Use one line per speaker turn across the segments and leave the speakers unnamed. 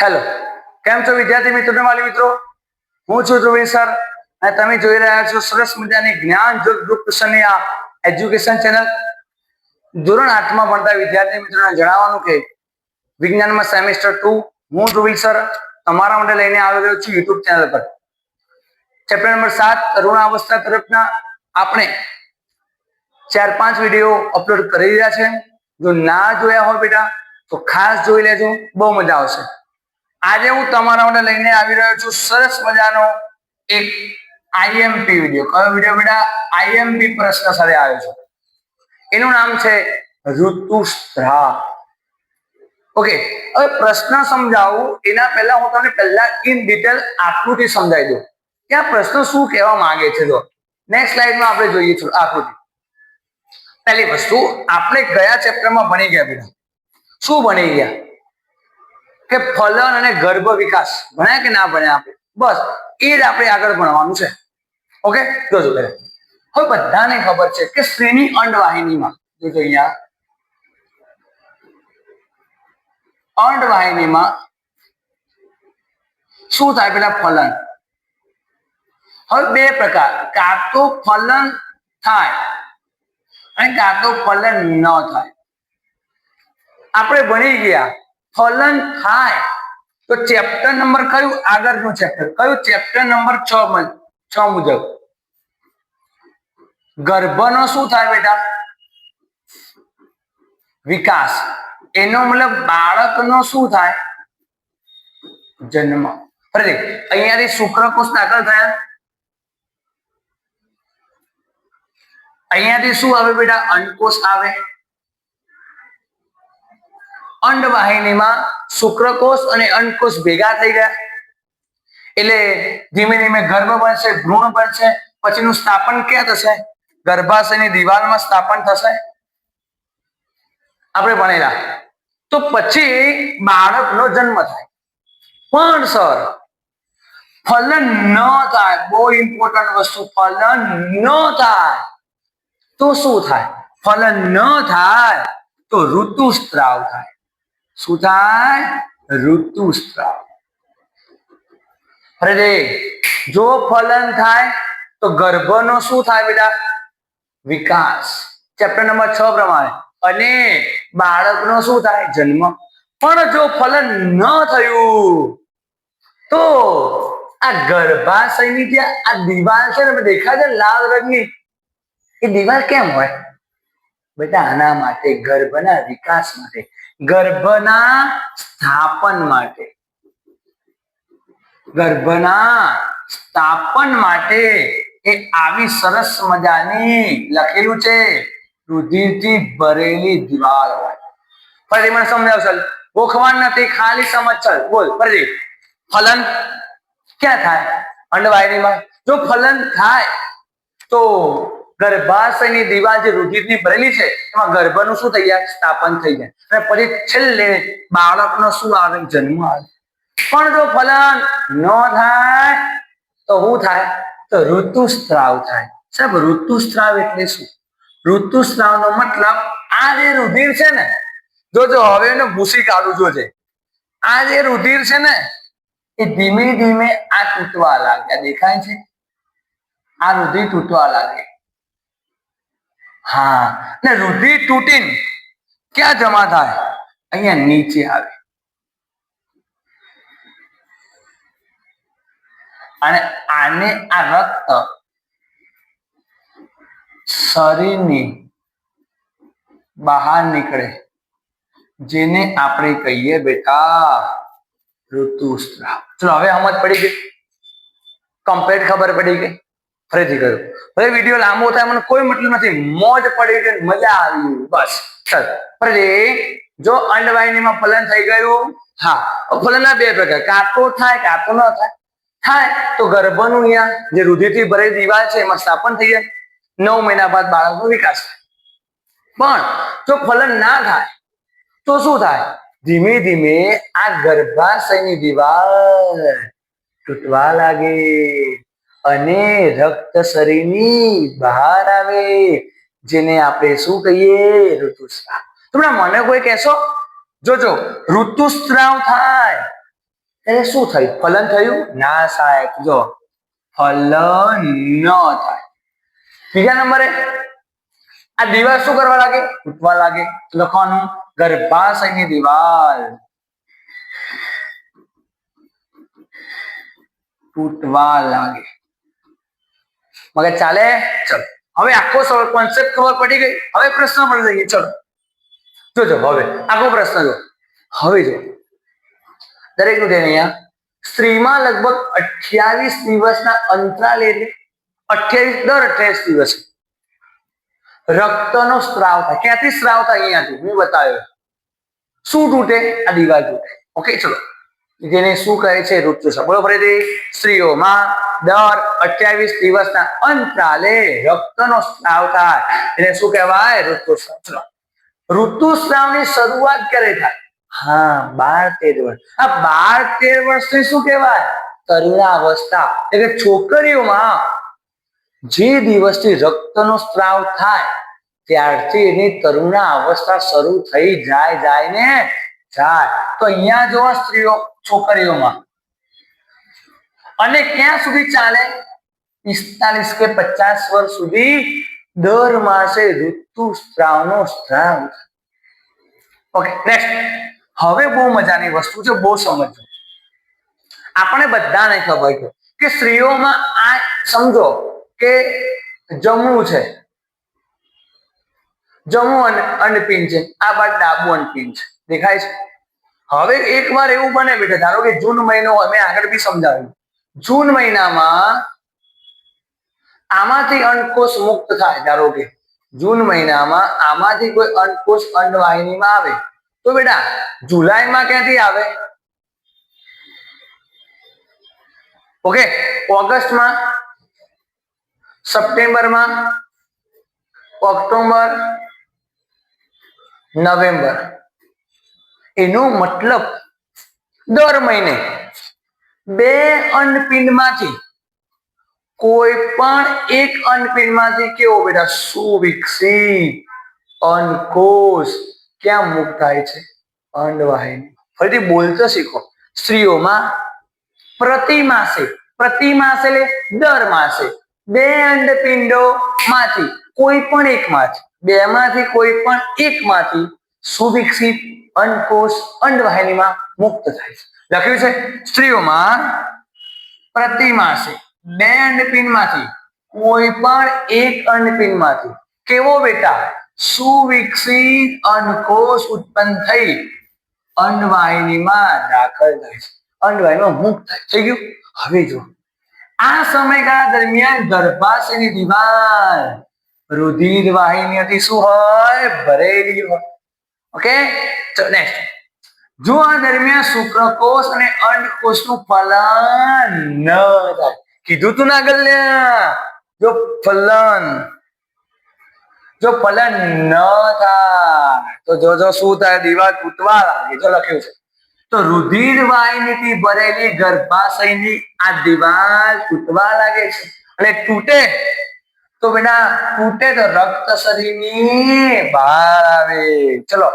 Hello કેમ છો વિદ્યાર્થી મિત્રો? વાલી મિત્રો? હું છું ધ્રુવી સર. અને તમે જોઈ રહ્યા છો સરસ મજાની જ્ઞાન જોગ ગ્રુપ ટ્યુશનની આ એજ્યુકેશન ચેનલ. ધોરણ આઠમાં ભણતા વિદ્યાર્થી મિત્રોને જણાવવાનું કે વિજ્ઞાનમાં સેમિસ્ટર ટુ, હું ધ્રુવી સર, તમારા માટે લઈને આવી રહ્યો છું યુટ્યુબ ચેનલ પર. ચેપ્ટર નંબર સાત તરુણાવસ્થા તરફના આપણે ચાર પાંચ વીડિયો અપલોડ કરી રહ્યા છે. જો ના જોયા હોય બેટા, તો ખાસ જોઈ લેજો. બહુ મજા આવશે. આજે હું તમારા માટે લઈને આવી રહ્યો છું સરસ મજાનો એક આઈએમપી વીડિયો કયો વીડિયો બેટા? આઈએમપી પ્રશ્ન સાથે આવ્યો છે. એનું નામ છે ઋતુસ્ત્રાવ ઓકે, હવે પ્રશ્ન સમજાવું. એના પહેલા હું તમને પહેલા ઇન ડિટેલ આકૃતિ સમજાવી દઉં. કે આ પ્રશ્ન શું કહેવા માંગે છે જો નેક્સ્ટ સ્લાઇડમાં આપણે જોઈએ છીએ આકૃતિ. પહેલી વસ્તુ, આપણે ગયા ચેપ્ટરમાં ભણી ગયા બેટા. શું ભણી ગયા? કે ફલન અને ગર્ભ વિકાસ ભણ્યા કે ના ભણ્યા આપણે? બસ, એ જ આપણે આગળ ભણવાનું છે. ઓકે? જોજો પહેલા. હવે બધાને ખબર છે કે સ્ત્રીની અંડવાહિનીમાં, જોજો અહીંયા. અંડવાહિનીમાં શું થાય પેલા ફલન? હવે બે પ્રકાર. કાં તો ફલન થાય અને કાં તો ફલન ન થાય. આપણે ભણી ગયા. ફલન થાય. તો ચેપ્ટર નંબર કયું? આગળનું ચેપ્ટર કયું ચેપ્ટર નંબર છ છ મુજબ? ગર્ભનો શું થાય બેટા? વિકાસ. એનો મતલબ બાળકનો શું થાય? જન્મ. ફરી અહીંયાથી શુક્રકોષ દાખલ થયા. અહીંયાથી શું આવે બેટા? અંકોષ આવે. અંડવાહિનીમાં શુક્રકોષ અને અંડકોષ ભેગા થઈ ગયા એટલે ધીમે ધીમે ગર્ભ બનશે, ભ્રૂણ બનશે, પછીનું સ્થાપન ક્યાં થશે? ગર્ભાશયની દિવાલમાં સ્થાપન થશે. આપણે ભણેલા. તો પછી બાળકનો જન્મ થાય. પણ સર, ફલન ન થાય. બહુ ઇમ્પોર્ટન્ટ વસ્તુ, ફલન ન થાય. તો શું થાય? ફલન ન થાય તો ઋતુસ્ત્રાવ થાય. શું થાય? ઋતુસ્ત્રાવ અરે જો ફલન થાય, તો ગર્ભનો શું થાય બેટા? વિકાસ. ચેપ્ટર નંબર છ પ્રમાણે. અને બાળકનો શું થાય? જન્મ. પણ જો ફલન ન થયું, તો આ ગર્ભાશયની જે આ દિવાલ છે ને દેખાય છે લાલ રંગની? એ દિવાલ કેમ હોય? બેટા, આના માટે, ગર્ભના વિકાસ માટે. ગર્ભના સ્થાપન માટે. ગર્ભના સ્થાપન માટે એ આવી સરસ મજાની લખેલું છે, રુધિરથી ભરેલી દિવાલ હોય. ફરી મને સમજાવશે ગોખવાન નથી, ખાલી સમજ ચલ બોલ ફરી ફલન ક્યાં થાય? અંડવાયરીમાં. જો ફલન થાય, તો ગર્ભાશયની દિવાલ જે રુધિરની ભરેલી છે, એમાં ગર્ભનું શું થઈ જાય? સ્થાપન થઈ જાય. અને પછી છેલ્લે બાળકનો શું આવે? જન્મ આવે. પણ જો ફલન ન થાય, તો શું થાય? તો ઋતુસ્ત્રાવ થાય. સાહેબ, ઋતુસ્ત્રાવ એટલે શું? ઋતુસ્ત્રાવનો મતલબ આ જે રુધિર છે ને, જોજો, હવે એને ભૂસી કાઢું જોજે આ જે રુધિર છે ને, એ ધીમે ધીમે આ તૂટવા લાગે દેખાય છે? આ રુધિર તૂટવા લાગે. હા, ને રુધિર તૂટીને ક્યાં જમા થાય? અહીંયા નીચે આવે. અને આને આ રક્ત શરીરની બહાર નીકળે, જેને આપણે કહીએ બેટા ઋતુસ્ત્રાવ ચલો, હવે સમજ પડી ગઈ? કમ્પ્લેટ ખબર પડી ગઈ? ફરીથી કહ્યું. હવે વીડિયો લાંબો થાય, મને કોઈ મતલબ નથી. મોજ પડી છે મજા આવી બસ. ચાલ. ફરીથી, જો અંડવાહિનીમાં ફલન થઈ ગયું. હા. ફલનના બે પ્રકાર. કાતો થાય કાતો ન થાય. થાય તો ગર્ભનું અહીંયા જે રુધિરથી ભરેલી દિવાલ છે, એમાં સ્થાપન થઈ જાય. નવ મહિના બાદ બાળકનો વિકાસ થાય. પણ જો ફલન ના થાય, તો શું થાય? ધીમે ધીમે આ ગર્ભાશયની દિવાલ તૂટવા લાગે. અને રક્ત શરીરની બહાર આવે, જેને આપણે શું કહીએ? ઋતુસ્રાવ. તમને મને કોઈ કહેશો? જોજો, ઋતુસ્રાવ થાય. ત્યારે શું થયું? ફલન થયું? ના સાહેબ, જો, ફલન ન થાય. બીજા નંબરે, આ દિવાલ શું કરવા લાગે? તૂટવા લાગે. તો લખવાનું, ગર્ભાશયની દિવાલ. તૂટવા લાગે. મગર ચાલે? ચલો. હવે આખો કોન્સેપ્ટ ખબર પડી ગઈ. હવે પ્રશ્ન પર જઈએ. ચલો. જોજો, હવે. આખો પ્રશ્ન જો હવે જો દરેકનું ધ્યાન અહીંયા. સ્ત્રીમાં લગભગ અઠ્યાવીસ દિવસના અંતરાલે અઠ્યાવીસ, દર અઠ્યાવીસ દિવસ. રક્તનો સ્ત્રાવ થાય. ક્યાંથી સ્ત્રાવ થાય અહીંયાથી મેં બતાવ્યો. શું તૂટે? આ દિવાલ તૂટે. ઓકે ચલો. જેને શું કહે છે ઋતુસ્રાવ બોલો ફરીથી. સ્ત્રીઓમાં દર અઠ્યાવીસ દિવસના અંતરાલે રક્તનો સ્ત્રાવ થાય. એને શું કહેવાય? ઋતુસ્રાવ ઋતુસ્રાવની શરૂઆત ક્યારે થાય? હા, બાર તેર વર્ષ. આ બાર તેર વર્ષને શું કહેવાય? તરુણાવસ્થા. એટલે છોકરીઓમાં જે દિવસથી રક્તનો સ્ત્રાવ થાય, ત્યારથી એની તરુણા અવસ્થા શરૂ થઈ જાય જાય ને જાય. તો અહીંયા જો સ્ત્રીઓ, છોકરીઓમાં. અને ક્યાં સુધી ચાલે? પિસ્તાલીસ કે પચાસ વર્ષ સુધી દર માસે ઋતુસ્ત્રાવનો સ્ત્રાવ. ઓકે નેક્સ્ટ હવે બહુ મજાની વસ્તુ છે, બહુ સમજો. આપણે બધાને ખબર છે કે સ્ત્રીઓમાં આ, સમજો કે જમવું છે. જમવું અને અંડપિંડ છે આ બાદ ડાબુ અંડપિંડ છે દેખાય છે? હવે એકવાર એવું બને બેટા, ધારો કે જૂન મહિનો અમે આગળ બી સમજાવ્યું. જૂન મહિનામાં આમાંથી અંડકોષ મુક્ત થાય, ધારો કે. જૂન મહિનામાં આમાંથી કોઈ અંડકોષ અંડવાહિનીમાં આવે. તો બેટા, જુલાઈમાં ક્યાંથી આવે? ઓકે, ઓગસ્ટમાં, સપ્ટેમ્બરમાં, ઓક્ટોબર નવેમ્બર. એનો મતલબ દર મહિને બે અંડપિંડમાંથી કોઈ પણ એક અંડપિંડમાંથી કેવો બેટા સુવિકસિત અંડકોષ ક્યાં મુક્ત થાય છે? અંડવાહિની. ફરીથી બોલતો શીખો. સ્ત્રીઓમાં પ્રતિ માસે પ્રતિ માસે એટલે દર માસે બે અંડપિંડો માંથી કોઈ પણ એકમાંથી બે માંથી કોઈ પણ એકમાંથી સુવિકસિત અંડકોષ અંડવાહિનીમાં મુક્ત થાય છે. લખ્યું છે, સ્ત્રીઓમાં પ્રતિમાસે બે અંડપિંડમાંથી કોઈ પણ એક અંડપિંડમાંથી કેવો બેટા? સુવિકસિત અંડકોષ ઉત્પન્ન થઈ અંડવાહિનીમાં દાખલ થાય છે. અંડવાહિનીમાં મુક્ત થઈ ગયું? હવે જો આ સમયગાળા દરમિયાન ગર્ભાશયની દિવાલ રુધિર વાહિનીઓથી શું હોય? ભરેલી હોય. ઓકે નેક્સ્ટ જો આ દરમિયાન શુક્રકોષ અને અંડકોષનું ફલન ન થાય. કીધું તું ના ગલ્યા જો ફલન જો ફલન ન થાય, તો જો જો શું થાય? દિવાલ તૂટવા લાગે. જો લખ્યું છે. તો રુધિર વાહિનીથી ભરેલી ગર્ભાશયની આ દિવાલ તૂટવા લાગે છે. અને તૂટે તો બેટા તૂટે તો રક્ત શરીરની બહાર આવે. ચલો.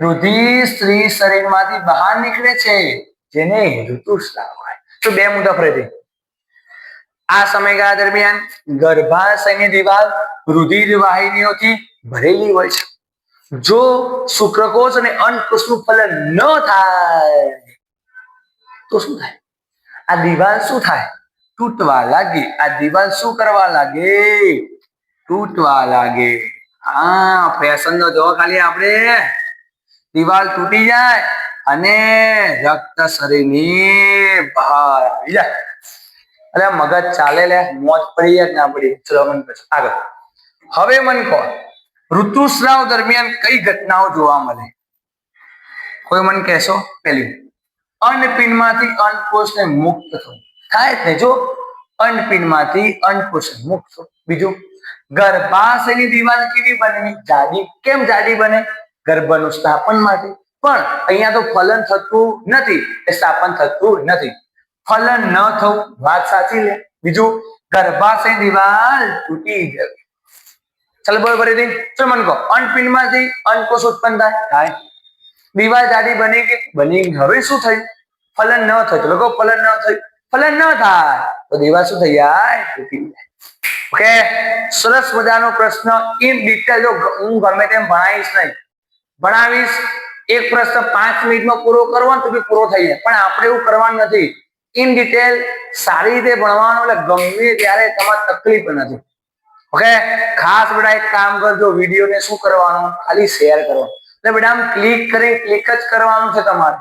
રુધિર સ્ત્રી શરીરમાંથી બહાર નીકળે છે, જેને ઋતુસ્રાવ હોય તો બે મુદ્દા ફરીથી આ સમયગાળા દરમિયાન ગર્ભાશયની દિવાલ રુધિર વાહિનીઓથી ભરેલી હોય છે. જો શુક્રકોષ અને અંડકોષનું ફલન ન થાય, તો શું થાય? આ દિવાલ શું થાય? તૂટવા લાગી. આ દીવાલ શું કરવા લાગે? તૂટવા લાગે. હા ફેશન નો જો ખાલી આપણે. દિવાલ તૂટી જાય અને રક્ત શરીરની બહાર આવી જાય. અરે મગજ ચાલે લે, મોજ પડી જાય ના પડી મન પછી આગળ. હવે મન કહો ઋતુસ્રાવ દરમિયાન કઈ ઘટનાઓ જોવા મળે? કોઈ મન કહેશો? પેલી અંડપિંડમાંથી અંડકોષને મુક્ત થવું. થાય જ નહીં જો અંડપિંડમાંથી અંડકોષ મુક્ત બીજું ગર્ભાશયની દિવાલ કેવી બને જાડી. કેમ જાડી બને? ગર્ભનું સ્થાપન માટે. પણ અહીંયા તો ફલન થતું નથી. એ સ્થાપન થતું નથી. ફલન ન થવું. વાત સાચી લે. બીજું ગર્ભાશય દિવાલ તૂટી જવી ચાલો ફરીથી. શું મને કહો અંડપિંડમાંથી અંડકોષ ઉત્પન્ન થાય? થાય. દિવાલ જાડી બની ગઈ. બની ગઈ. હવે શું થયું? ફલન ન થયું. લોકો ફલન ન થયું. ફલન ન થાય, તો દીવા શું થઈ જાય તૂટી જાય ઓકે સરસ મજાનો પ્રશ્ન ઇન ડિટેલ જો હું ગમે તેમ ભણાવીશ નહીં. ભણાવીશ, એક પ્રશ્ન પાંચ મિનિટમાં પૂરો કરવો તો બી પૂરો થઈ જાય. પણ આપણે એવું કરવાનું નથી. ઇન ડિટેલ સારી રીતે ભણવાનું એટલે ગમે ત્યારે તમારે તકલીફ નથી. ઓકે ખાસ બેટા એક કામ કરજો વિડીયોને શું કરવાનું? ખાલી શેર કરો. એટલે બેટા આમ ક્લિક કરી ક્લિક જ કરવાનું છે તમારે.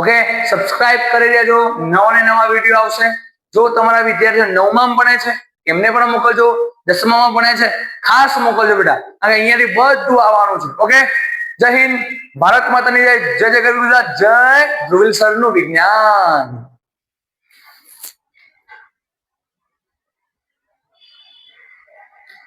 ઓકે સબસ્ક્રાઇબ કરી દેજો. નવા ને નવા વીડિયો આવશે. જો તમારા વિદ્યાર્થીઓ નવમાં ભણે છે, એમને પણ મોકલજો. દસમામાં ભણે છે, ખાસ મોકલજો બેટા. અને અહીંયાથી બધું આવવાનું છે. ઓકે જય હિન્દ. ભારત માતાની જય. જય જય ગુજરાત. જય ધ્રુવિલ સરનું વિજ્ઞાન.